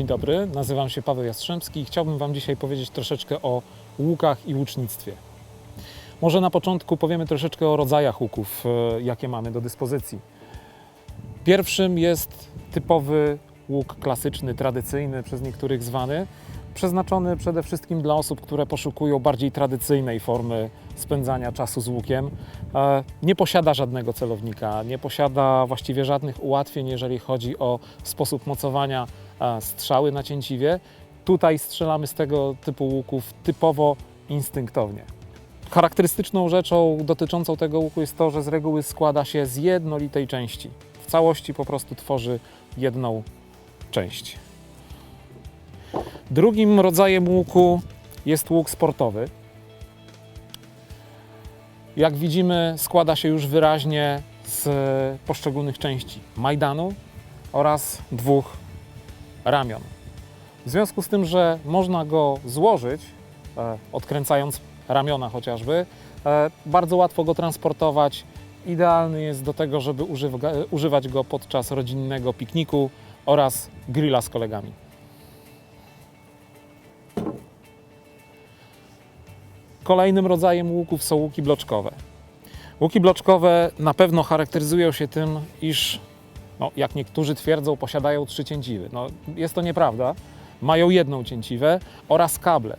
Dzień dobry, nazywam się Paweł Jastrzębski i chciałbym Wam dzisiaj powiedzieć troszeczkę o łukach i łucznictwie. Może na początku powiemy troszeczkę o rodzajach łuków, e, jakie mamy do dyspozycji. Pierwszym jest typowy łuk klasyczny, tradycyjny, przez niektórych zwany, przeznaczony przede wszystkim dla osób, które poszukują bardziej tradycyjnej formy spędzania czasu z łukiem. E, Nie posiada żadnego celownika, nie posiada właściwie żadnych ułatwień, jeżeli chodzi o sposób mocowania strzały na cięciwie. Tutaj strzelamy z tego typu łuków typowo instynktownie. Charakterystyczną rzeczą dotyczącą tego łuku jest to, że z reguły składa się z jednolitej części. W całości po prostu tworzy jedną część. Drugim rodzajem łuku jest łuk sportowy. Jak widzimy, składa się już wyraźnie z poszczególnych części majdanu oraz dwóch ramion. W związku z tym, że można go złożyć, e, odkręcając ramiona chociażby, e, bardzo łatwo go transportować. Idealny jest do tego, żeby używa, używać go podczas rodzinnego pikniku oraz grilla z kolegami. Kolejnym rodzajem łuków są łuki bloczkowe. Łuki bloczkowe na pewno charakteryzują się tym, iż, no, jak niektórzy twierdzą, posiadają trzy cięciwy. No, jest to nieprawda. Mają jedną cięciwę oraz kable.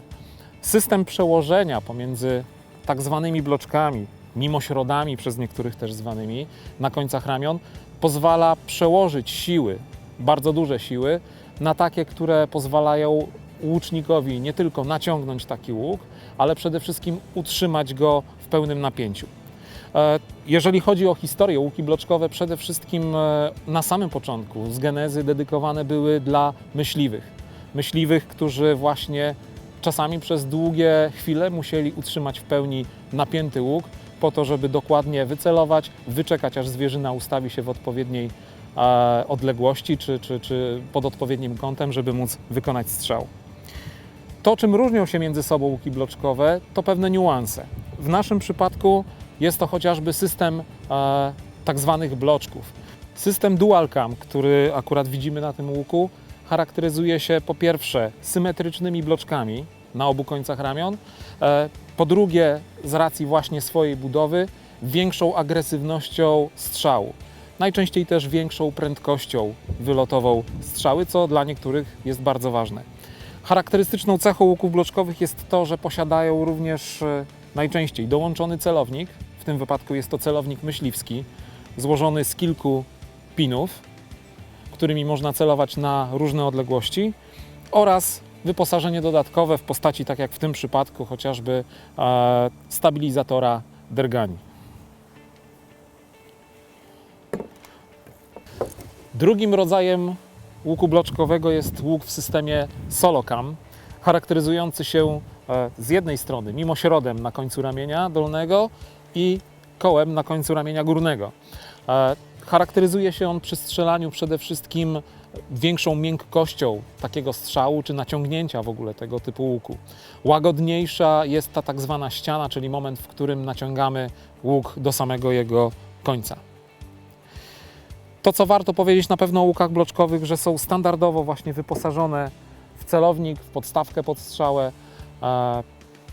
System przełożenia pomiędzy tak zwanymi bloczkami, mimośrodami przez niektórych też zwanymi, na końcach ramion, pozwala przełożyć siły, bardzo duże siły, na takie, które pozwalają łucznikowi nie tylko naciągnąć taki łuk, ale przede wszystkim utrzymać go w pełnym napięciu. E, Jeżeli chodzi o historię, łuki bloczkowe przede wszystkim e, na samym początku z genezy dedykowane były dla myśliwych. Myśliwych, którzy właśnie czasami przez długie chwile musieli utrzymać w pełni napięty łuk po to, żeby dokładnie wycelować, wyczekać aż zwierzyna ustawi się w odpowiedniej e, odległości czy, czy, czy pod odpowiednim kątem, żeby móc wykonać strzał. To, czym różnią się między sobą łuki bloczkowe, to pewne niuanse. W naszym przypadku jest to chociażby system e, tak zwanych bloczków. System dual cam, który akurat widzimy na tym łuku, charakteryzuje się po pierwsze symetrycznymi bloczkami na obu końcach ramion, e, po drugie z racji właśnie swojej budowy większą agresywnością strzału. Najczęściej też większą prędkością wylotową strzały, co dla niektórych jest bardzo ważne. Charakterystyczną cechą łuków bloczkowych jest to, że posiadają również e, najczęściej dołączony celownik. W tym wypadku jest to celownik myśliwski, złożony z kilku pinów, którymi można celować na różne odległości, oraz wyposażenie dodatkowe w postaci, tak jak w tym przypadku, chociażby e, stabilizatora dergani. Drugim rodzajem łuku bloczkowego jest łuk w systemie solocam, charakteryzujący się e, z jednej strony mimośrodem na końcu ramienia dolnego i kołem na końcu ramienia górnego. E, Charakteryzuje się on przy strzelaniu przede wszystkim większą miękkością takiego strzału czy naciągnięcia w ogóle tego typu łuku. Łagodniejsza jest ta tak zwana ściana, czyli moment, w którym naciągamy łuk do samego jego końca. To, co warto powiedzieć na pewno o łukach bloczkowych, że są standardowo właśnie wyposażone w celownik, w podstawkę pod strzałę.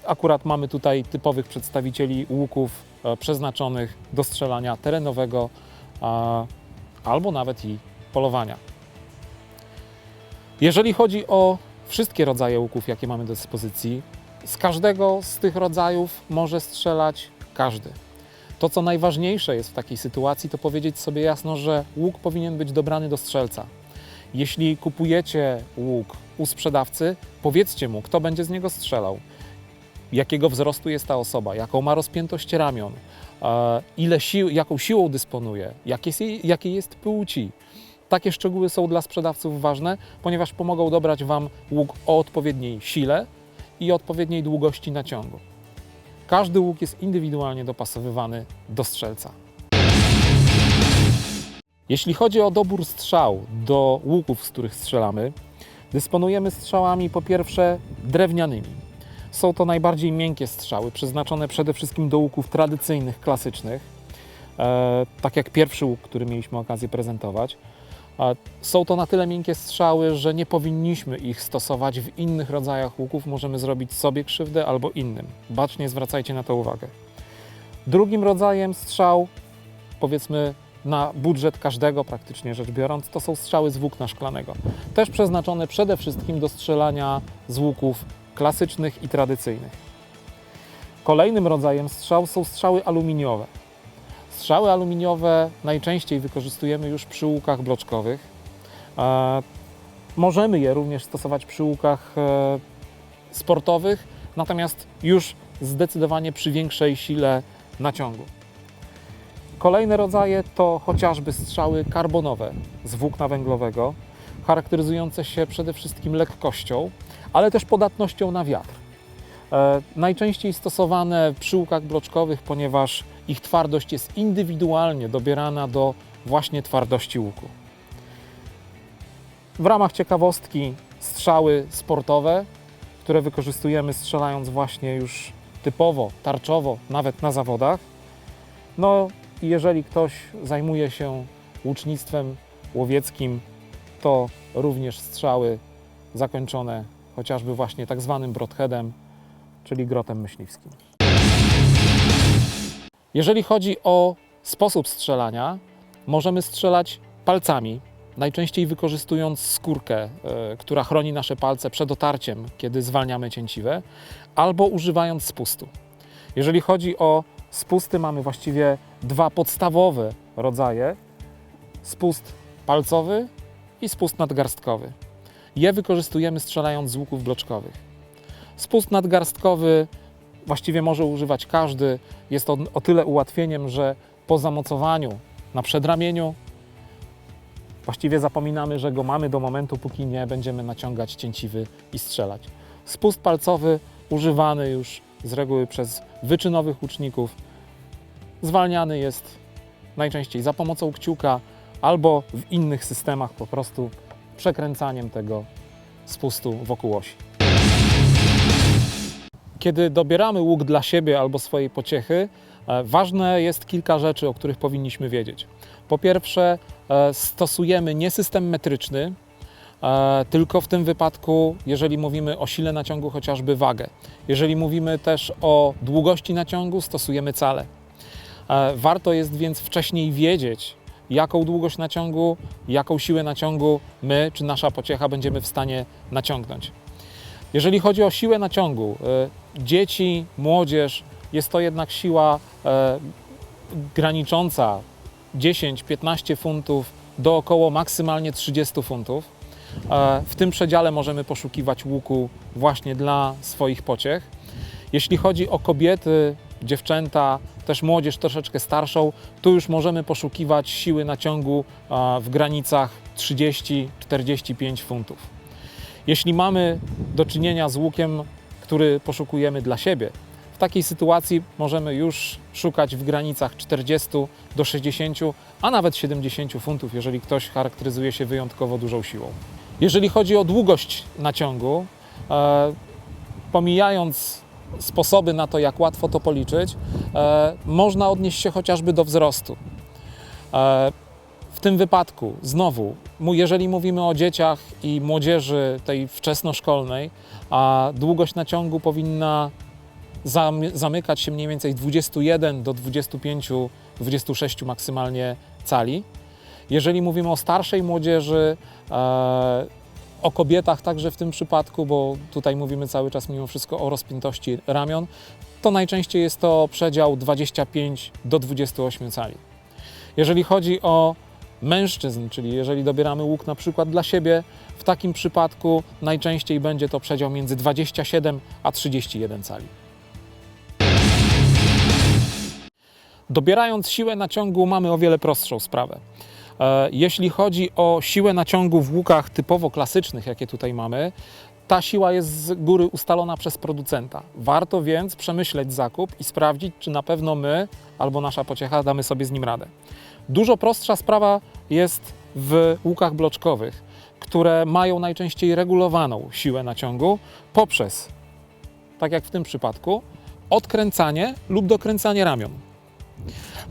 Akurat mamy tutaj typowych przedstawicieli łuków e, przeznaczonych do strzelania terenowego albo nawet i polowania. Jeżeli chodzi o wszystkie rodzaje łuków, jakie mamy do dyspozycji, z każdego z tych rodzajów może strzelać każdy. To, co najważniejsze jest w takiej sytuacji, to powiedzieć sobie jasno, że łuk powinien być dobrany do strzelca. Jeśli kupujecie łuk u sprzedawcy, powiedzcie mu, kto będzie z niego strzelał, jakiego wzrostu jest ta osoba, jaką ma rozpiętość ramion, e, ile sił, jaką siłą dysponuje, jakie jest, jakiej jest płci. Takie szczegóły są dla sprzedawców ważne, ponieważ pomogą dobrać Wam łuk o odpowiedniej sile i odpowiedniej długości naciągu. Każdy łuk jest indywidualnie dopasowywany do strzelca. Jeśli chodzi o dobór strzał do łuków, z których strzelamy, dysponujemy strzałami po pierwsze drewnianymi. Są to najbardziej miękkie strzały, przeznaczone przede wszystkim do łuków tradycyjnych, klasycznych, e, tak jak pierwszy łuk, który mieliśmy okazję prezentować. Są to na tyle miękkie strzały, że nie powinniśmy ich stosować w innych rodzajach łuków. Możemy zrobić sobie krzywdę albo innym. Bacznie zwracajcie na to uwagę. Drugim rodzajem strzał, powiedzmy na budżet każdego praktycznie rzecz biorąc, to są strzały z włókna szklanego. Też przeznaczone przede wszystkim do strzelania z łuków klasycznych i tradycyjnych. Kolejnym rodzajem strzał są strzały aluminiowe. Strzały aluminiowe najczęściej wykorzystujemy już przy łukach bloczkowych. E, możemy je również stosować przy łukach e, sportowych, natomiast już zdecydowanie przy większej sile naciągu. Kolejne rodzaje to chociażby strzały karbonowe z włókna węglowego, charakteryzujące się przede wszystkim lekkością, ale też podatnością na wiatr. E, najczęściej stosowane przy łukach bloczkowych, ponieważ ich twardość jest indywidualnie dobierana do właśnie twardości łuku. W ramach ciekawostki strzały sportowe, które wykorzystujemy strzelając właśnie już typowo, tarczowo, nawet na zawodach. No i jeżeli ktoś zajmuje się łucznictwem łowieckim, to również strzały zakończone chociażby właśnie tak zwanym broadheadem, czyli grotem myśliwskim. Jeżeli chodzi o sposób strzelania, możemy strzelać palcami, najczęściej wykorzystując skórkę, e, która chroni nasze palce przed otarciem, kiedy zwalniamy cięciwe, albo używając spustu. Jeżeli chodzi o spusty, mamy właściwie dwa podstawowe rodzaje: spust palcowy i spust nadgarstkowy. Je wykorzystujemy strzelając z łuków bloczkowych. Spust nadgarstkowy właściwie może używać każdy. Jest to o tyle ułatwieniem, że po zamocowaniu na przedramieniu właściwie zapominamy, że go mamy do momentu, póki nie będziemy naciągać cięciwy i strzelać. Spust palcowy używany już z reguły przez wyczynowych łuczników zwalniany jest najczęściej za pomocą kciuka albo w innych systemach po prostu przekręcaniem tego spustu wokół osi. Kiedy dobieramy łuk dla siebie albo swojej pociechy, e, ważne jest kilka rzeczy, o których powinniśmy wiedzieć. Po pierwsze, e, stosujemy nie system metryczny, e, tylko w tym wypadku, jeżeli mówimy o sile naciągu, chociażby wagę. Jeżeli mówimy też o długości naciągu, stosujemy cale. Warto jest więc wcześniej wiedzieć, jaką długość naciągu, jaką siłę naciągu my czy nasza pociecha będziemy w stanie naciągnąć. Jeżeli chodzi o siłę naciągu, e, dzieci, młodzież, jest to jednak siła e, granicząca 10-15 funtów do około maksymalnie 30 funtów. E, W tym przedziale możemy poszukiwać łuku właśnie dla swoich pociech. Jeśli chodzi o kobiety, dziewczęta, też młodzież troszeczkę starszą, tu już możemy poszukiwać siły naciągu w granicach 30-45 funtów. Jeśli mamy do czynienia z łukiem, który poszukujemy dla siebie, w takiej sytuacji możemy już szukać w granicach 40 do 60, a nawet 70 funtów, jeżeli ktoś charakteryzuje się wyjątkowo dużą siłą. Jeżeli chodzi o długość naciągu, e, pomijając sposoby na to, jak łatwo to policzyć, e, można odnieść się chociażby do wzrostu. E, w tym wypadku, znowu, jeżeli mówimy o dzieciach i młodzieży tej wczesnoszkolnej, a długość naciągu powinna zamy- zamykać się mniej więcej 21 do 25-26 maksymalnie cali. Jeżeli mówimy o starszej młodzieży, e, o kobietach także w tym przypadku, bo tutaj mówimy cały czas mimo wszystko o rozpiętości ramion, to najczęściej jest to przedział 25 do 28 cali. Jeżeli chodzi o mężczyzn, czyli jeżeli dobieramy łuk na przykład dla siebie, w takim przypadku najczęściej będzie to przedział między 27 a 31 cali. Dobierając siłę naciągu mamy o wiele prostszą sprawę. E, Jeśli chodzi o siłę naciągu w łukach typowo klasycznych, jakie tutaj mamy, ta siła jest z góry ustalona przez producenta. Warto więc przemyśleć zakup i sprawdzić, czy na pewno my albo nasza pociecha damy sobie z nim radę. Dużo prostsza sprawa jest w łukach bloczkowych, które mają najczęściej regulowaną siłę naciągu poprzez, tak jak w tym przypadku, odkręcanie lub dokręcanie ramion.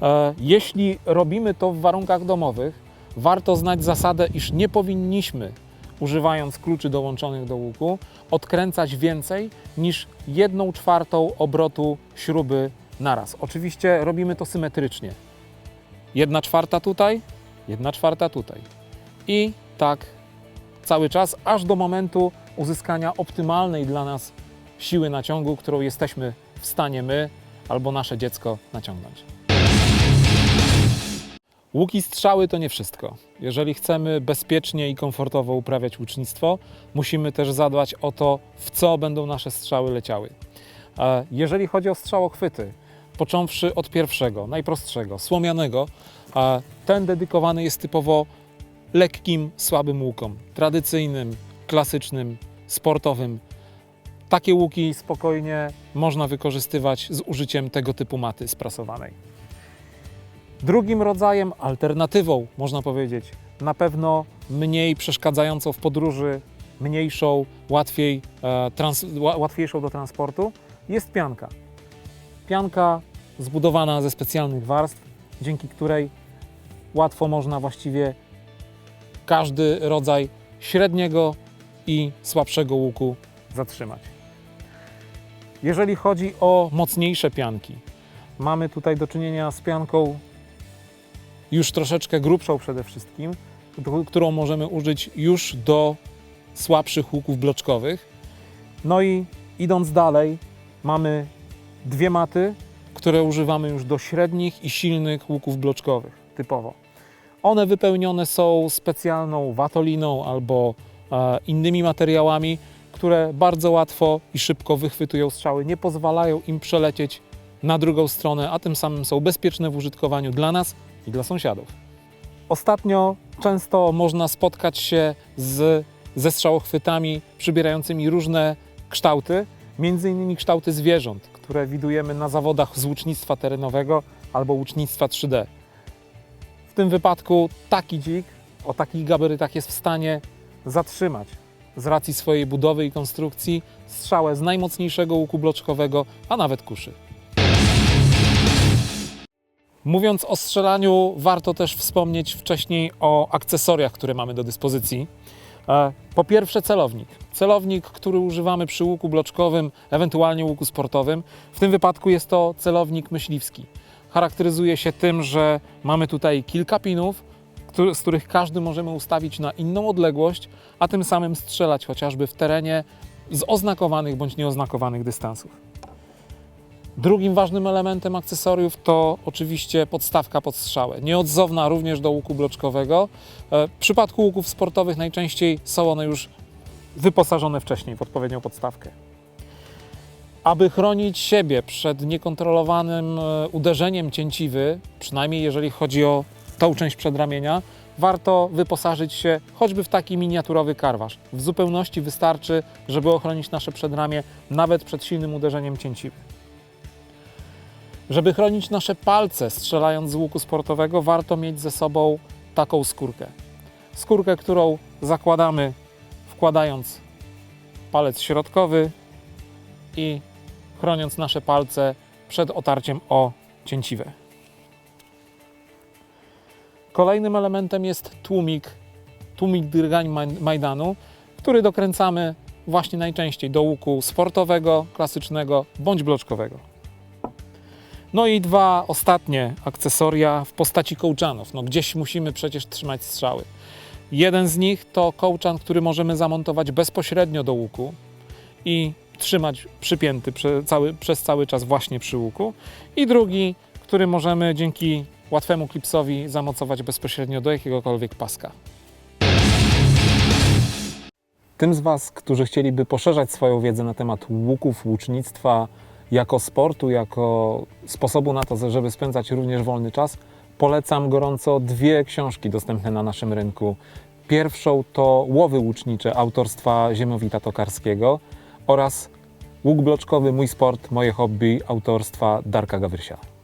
E, Jeśli robimy to w warunkach domowych, warto znać zasadę, iż nie powinniśmy, używając kluczy dołączonych do łuku, odkręcać więcej niż 1 czwartą obrotu śruby naraz. Oczywiście robimy to symetrycznie. 1 czwarta tutaj, 1 czwarta tutaj. I tak cały czas, aż do momentu uzyskania optymalnej dla nas siły naciągu, którą jesteśmy w stanie my albo nasze dziecko naciągnąć. Łuki strzały to nie wszystko. Jeżeli chcemy bezpiecznie i komfortowo uprawiać łucznictwo, musimy też zadbać o to, w co będą nasze strzały leciały. Jeżeli chodzi o strzałochwyty, począwszy od pierwszego, najprostszego, słomianego, ten dedykowany jest typowo lekkim, słabym łukom, tradycyjnym, klasycznym, sportowym. Takie łuki spokojnie można wykorzystywać z użyciem tego typu maty sprasowanej. Drugim rodzajem, alternatywą, można powiedzieć, na pewno mniej przeszkadzającą w podróży, mniejszą, łatwiej, e, trans, ła- łatwiejszą do transportu, jest pianka. Pianka zbudowana ze specjalnych warstw, dzięki której łatwo można właściwie każdy rodzaj średniego i słabszego łuku zatrzymać. Jeżeli chodzi o mocniejsze pianki, mamy tutaj do czynienia z pianką już troszeczkę grubszą przede wszystkim, któ- którą możemy użyć już do słabszych łuków bloczkowych. No i idąc dalej, mamy dwie maty, które używamy już do średnich i silnych łuków bloczkowych, typowo. One wypełnione są specjalną watoliną albo e, innymi materiałami, które bardzo łatwo i szybko wychwytują strzały, nie pozwalają im przelecieć na drugą stronę, a tym samym są bezpieczne w użytkowaniu dla nas i dla sąsiadów. Ostatnio często można spotkać się z, ze przybierającymi różne kształty, między innymi kształty zwierząt, które widujemy na zawodach z łucznictwa terenowego albo łucznictwa 3D. W tym wypadku taki dzik o takich gabarytach jest w stanie zatrzymać z racji swojej budowy i konstrukcji strzałę z najmocniejszego łuku bloczkowego, a nawet kuszy. Mówiąc o strzelaniu, warto też wspomnieć wcześniej o akcesoriach, które mamy do dyspozycji. E, Po pierwsze celownik. Celownik, który używamy przy łuku bloczkowym, ewentualnie łuku sportowym. W tym wypadku jest to celownik myśliwski. Charakteryzuje się tym, że mamy tutaj kilka pinów, z których każdy możemy ustawić na inną odległość, a tym samym strzelać chociażby w terenie z oznakowanych bądź nieoznakowanych dystansów. Drugim ważnym elementem akcesoriów to oczywiście podstawka pod strzałę. Nieodzowna również do łuku bloczkowego. E, W przypadku łuków sportowych najczęściej są one już wyposażone wcześniej w odpowiednią podstawkę. Aby chronić siebie przed niekontrolowanym e, uderzeniem cięciwy, przynajmniej jeżeli chodzi o tą część przedramienia, warto wyposażyć się choćby w taki miniaturowy karwasz. W zupełności wystarczy, żeby ochronić nasze przedramię nawet przed silnym uderzeniem cięciwy. Żeby chronić nasze palce strzelając z łuku sportowego, warto mieć ze sobą taką skórkę. Skórkę, którą zakładamy wkładając palec środkowy i chroniąc nasze palce przed otarciem o cięciwę. Kolejnym elementem jest tłumik, tłumik drgań Maj- Majdanu, który dokręcamy właśnie najczęściej do łuku sportowego, klasycznego bądź bloczkowego. No i dwa ostatnie akcesoria w postaci kołczanów. No gdzieś musimy przecież trzymać strzały. Jeden z nich to kołczan, który możemy zamontować bezpośrednio do łuku i trzymać przypięty prze, cały, przez cały czas właśnie przy łuku. I drugi, który możemy dzięki łatwemu klipsowi zamocować bezpośrednio do jakiegokolwiek paska. Tym z Was, którzy chcieliby poszerzać swoją wiedzę na temat łuków, łucznictwa jako sportu, jako sposobu na to, żeby spędzać również wolny czas, polecam gorąco dwie książki dostępne na naszym rynku. Pierwszą to Łowy łucznicze autorstwa Ziemowita Tokarskiego oraz Łuk bloczkowy Mój sport, moje hobby autorstwa Darka Gawrysia.